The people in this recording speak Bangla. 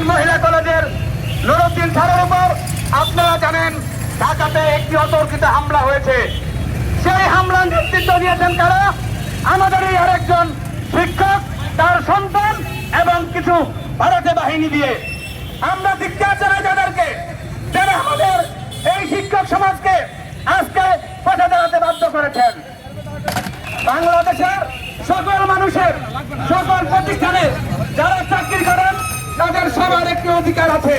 নরসিং মহিলা কলেজের নরসিং থানার উপর আপনারা জানেন, ঢাকাতে একটি অতর্কিত হামলা হয়েছে। সেই হামলার নেতৃত্ব দিয়েছেন কারা? আমাদের এই আরেকজন শিক্ষক, তার সন্তান এবং কিছু ভারতীয় বাহিনী দিয়ে। আমরা শিক্ষা চাই তাদেরকে যারা আমাদের এই শিক্ষক সমাজকে আজকে পথে দাঁড়াতে বাধ্য করেছেন। বাংলাদেশের সকল মানুষের সকল প্রতিষ্ঠানের যারা অধিকার আছে।